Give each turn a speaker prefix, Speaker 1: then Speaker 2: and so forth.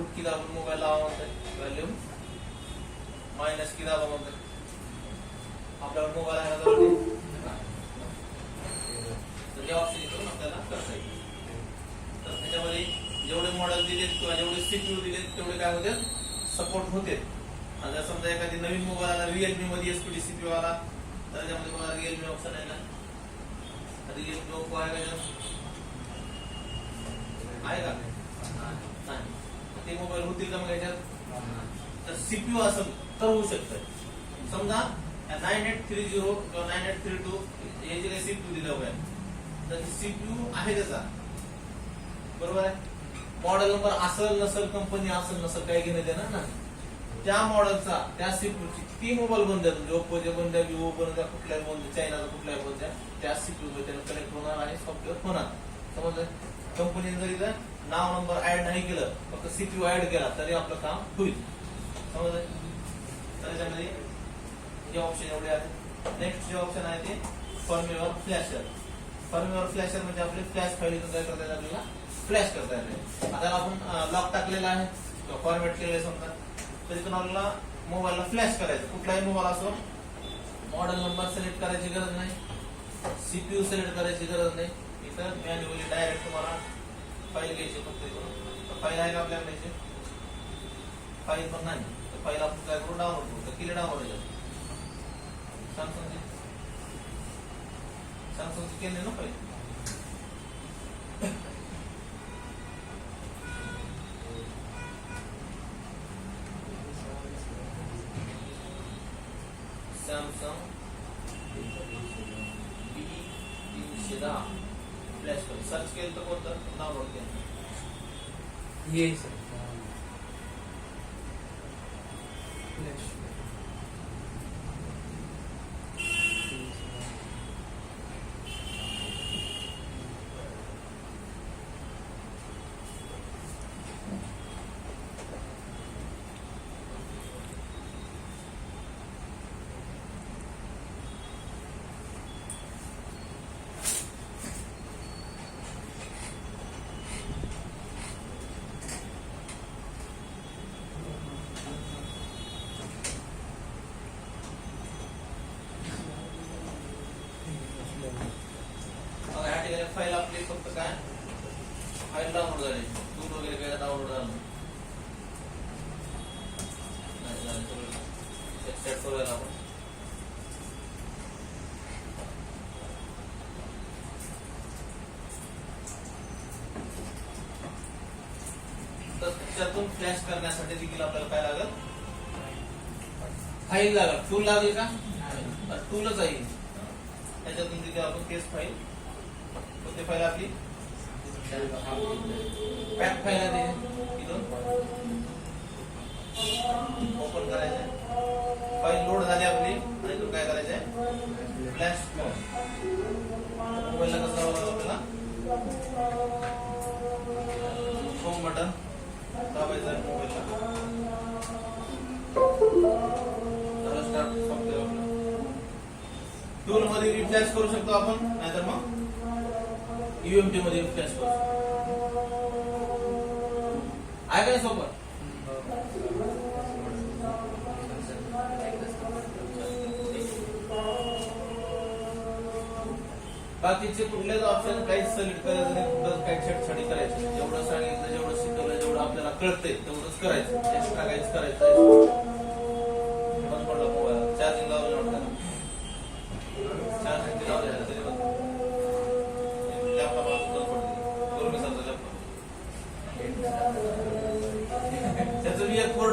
Speaker 1: म्हणतात volume minus की दाबा म्हणतात आपल्यावर मोबाईल आहे ना? तर हे ऑप्शन इथून आपल्याला करता येईल तर त्याच्यामध्ये जेवढे मॉडेल दिलेत किंवा जेवढे सीपीयू दिलेत तेवढे काय होते? सपोर्ट होते. आणि जर समजा एखादी नवीन मोबाईल आला रिअलमी मध्ये एसपीडी सीपीयू आला, तर त्याच्यामध्ये बघा रिअलमी ऑप्शन आहे का रिअलमी ओप्पो आहे का? आहे का? नाही. ते मोबाईल होतील का मग याच्यात तर सीपीयू असं तर होऊ शकतं. समजा नाईन एट थ्री झिरो किंवा नाईन एट थ्री टू हे जे काही सीपीयू दिलं होय तर सीपीयू आहे त्याचा. बरोबर आहे? मॉडेल नंबर असेल नसेल कंपनी असेल नसेल काही घेणं देणार नाही. त्या मॉडेलचा त्या सीपीयूची ती मोबाईल बंद द्या म्हणजे ओप्पोचे बंद द्या विवो बंद द्या कुठल्याही बंद द्या चायनाचा कुठलाही बंद द्या त्या सीपीयू त्याला कनेक्ट होणार आणि सॉफ्टवेअर होणार. समजलं? कंपनीने जरी जर नाव नंबर ऍड नाही केलं फक्त सीपीयू ऍड केला तरी आपलं काम होईल. समजलं? तर त्याच्यामध्ये हे ऑप्शन एवढे आहेत. नेक्स्ट जे ऑप्शन आहे ते फॉर्म्युलर फ्लॅशर फॉर्म्युलर फ्लॅशर म्हणजे आपले फ्लॅश फाईल काय करता येईल आपल्याला? फ्लॅश करता येते आता आपण लॉक टाकलेला आहे. किंवा फॉर्मेट केलेलं आहे समजा. तर पण आपल्याला मोबाईलला फ्लॅश करायचं. कुठलाही मोबाईल असो मॉडेल नंबर सिलेक्ट करायची गरज नाही. सीपीयू सिलेक्ट करायची गरज नाही. इथं मॅन्युअली डायरेक्ट तुम्हाला फाईल घ्यायची फक्त इथून फाईल आहे का आपल्याकडे याची? फाईल पण नाही तर फाईल आपण काय करू डाउनलोड करू तर किती डाउनलोड आहे सॅमसंगची सॅमसंगची केली ना फाईल सॅमसंग बी तीनशे दहा फ्लॅश फाईल सर्च केलं तर कोणतं डाउनलोड केलं.
Speaker 2: येईल सर फ्लॅश
Speaker 1: मग या ठिकाणी फाईल आपली फक्त काय? फाईल डाउनलोड झाली. टूल वगैरे काय डाउनलोड झालं नाही. झालं सगळं. सेट करूया आपण. तर त्याच्यातून फ्लॅश करण्यासाठी देखील आपल्याला काय लागेल? फाईल लागेल. टूल लागेल का? टूलच आहे. त्याच्यातून तिथे आपण केस फाईल कोणती फाईल आपली पॅक फाईल आहे. इथून ओपन करायचं फाईल लोड झाली आपली आणि इथून काय करायचंय फ्लॅश मोबाईलला कसं लावावं लागेल आपल्याला होम बटन दाबायचं आहे मोबाईलला स्टार्ट सॉफ्टवेअर आपलं टूल मध्ये रिफ्लॅश करू शकतो आपण नाहीतर मग यूएमटी मध्ये फ्लॅश कोर्स आहे काय सोबत? बाकीचे कुठलेच ऑप्शन काहीच सिलेक्ट करायचं नाही कुठलं काही छेडछाडी करायची जेवढं सांगितलं जेवढं शिकवलं जेवढं आपल्याला कळतंय तेवढंच करायचं. एक्स्ट्रा काहीच करायचं चार्जिंग लावलं चार्जिंग लावलं